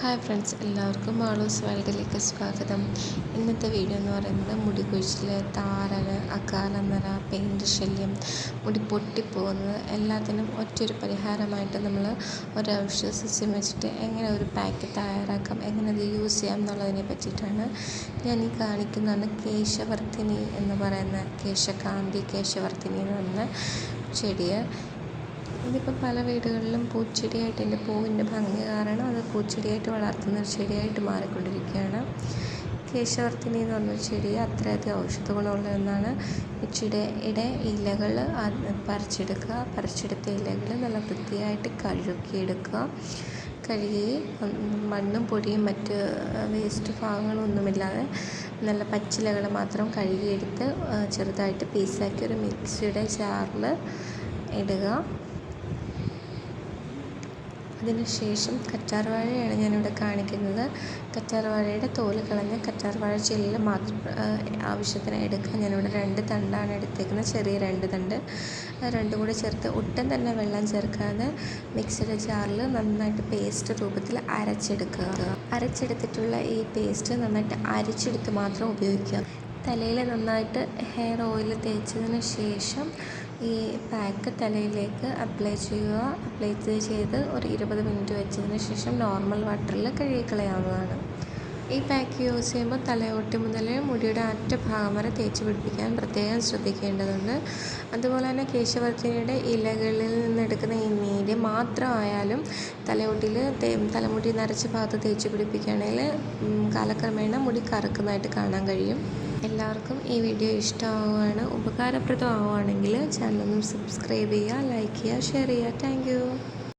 Hi friends എല്ലാവർക്കും മാളൂസ് വേൾഡിലേക്ക് സ്വാഗതം. ഇന്നത്തെ വീഡിയോ എന്ന് പറയുന്നത് മുടി കൊഴിച്ചിൽ താരൻ അകാലനര പെയിന്റ് ശല്യം മുടി പൊട്ടിപ്പോകുന്നത് എല്ലാത്തിനും ഒറ്റൊരു പരിഹാരമായിട്ട് നമ്മൾ ഒരു ഔഷധ സസ്യം വെച്ചിട്ട് എങ്ങനെ ഒരു പാക്ക് തയ്യാറാക്കാം എങ്ങനെ അത് യൂസ് ചെയ്യാം എന്നുള്ളതിനെ പറ്റിയിട്ടാണ് ഞാൻ ഈ കാണിക്കുന്നതാണ് കേശവർത്തിനി എന്ന് പറയുന്ന കേശകാന്തി കേശവർത്തിനി എന്ന് പറയുന്ന ചെടിയെ. ഇതിപ്പോൾ പല വീടുകളിലും പൂച്ചെടിയായിട്ട് എന്റെ പൂവിന്റെ ഭംഗി കാരണം പൂച്ചെടിയായിട്ട് വളർത്തുന്ന ഒരു ചെടിയായിട്ട് മാറിക്കൊണ്ടിരിക്കുകയാണ്. കേശവർത്തിനി എന്ന് പറഞ്ഞൊരു ചെടി അത്രയധികം ഔഷധ ഗുണമുള്ള ഒന്നാണ്. ചെടിയുടെ ഇലകൾ പറിച്ചെടുക്കുക പറിച്ചെടുത്ത ഇലകൾ നല്ല വൃത്തിയായിട്ട് കഴുകിയെടുക്കുക. കഴുകി മണ്ണും പൊടിയും മറ്റ് വേസ്റ്റ് ഭാഗങ്ങളും ഭാഗങ്ങളൊന്നുമില്ലാതെ നല്ല പച്ചിലകൾ മാത്രം കഴുകിയെടുത്ത് ചെറുതായിട്ട് പീസാക്കി ഒരു മിക്സിയുടെ ജാറിൽ ഇടുക. അതിനുശേഷം കറ്റാർവാഴയാണ് ഞാനിവിടെ കാണിക്കുന്നത്. കറ്റാർവാഴയുടെ തോൽ കളഞ്ഞ് കറ്റാർവാഴ ചെല്ലിൽ മാത്രം ആവശ്യത്തിന് എടുക്കുക. ഞാനിവിടെ രണ്ട് തണ്ടാണ് എടുത്തേക്കുന്നത്. ചെറിയ രണ്ട് തണ്ട്. രണ്ടും കൂടി ചേർത്ത് ഒട്ടും തന്നെ വെള്ളം ചേർക്കാതെ മിക്സിയുടെ ജാറിൽ നന്നായിട്ട് പേസ്റ്റ് രൂപത്തിൽ അരച്ചെടുക്കുക. അരച്ചെടുത്തിട്ടുള്ള ഈ പേസ്റ്റ് നന്നായിട്ട് അരിച്ചെടുത്ത് മാത്രം ഉപയോഗിക്കുക. തലയിൽ നന്നായിട്ട് ഹെയർ ഓയിൽ തേച്ചതിന് ശേഷം ഈ പാക്ക് തലയിലേക്ക് അപ്ലൈ ചെയ്യുക. അപ്ലൈ ചെയ്ത് ഒരു ഇരുപത് മിനിറ്റ് വെച്ചതിന് ശേഷം നോർമൽ വാട്ടറിൽ കഴുകിക്കളയാവുന്നതാണ് ഈ പാക്ക് യൂസ് ചെയ്യുമ്പോൾ തലയോട്ടി മുതൽ മുടിയുടെ അറ്റ ഭാഗം വരെ തേച്ച് പിടിപ്പിക്കാൻ പ്രത്യേകം ശ്രദ്ധിക്കേണ്ടതുണ്ട്. അതുപോലെ തന്നെ കേശവർത്തിനിയുടെ ഇലകളിൽ നിന്നെടുക്കുന്ന ഈ നീര് മാത്രമായാലും തലയോട്ടിയിൽ തലമുടി നരച്ച ഭാഗത്ത് തേച്ച് പിടിപ്പിക്കുകയാണെങ്കിൽ കാലക്രമേണ മുടി കറുക്കുന്നതായിട്ട് കാണാൻ കഴിയും. എല്ലാവർക്കും ഈ വീഡിയോ ഇഷ്ടമാവുകയാണ് ഉപകാരപ്രദമാവുകയാണെങ്കിൽ ചാനലൊന്ന് സബ്സ്ക്രൈബ് ചെയ്യുക ലൈക്ക് ചെയ്യുക ഷെയർ ചെയ്യുക. താങ്ക്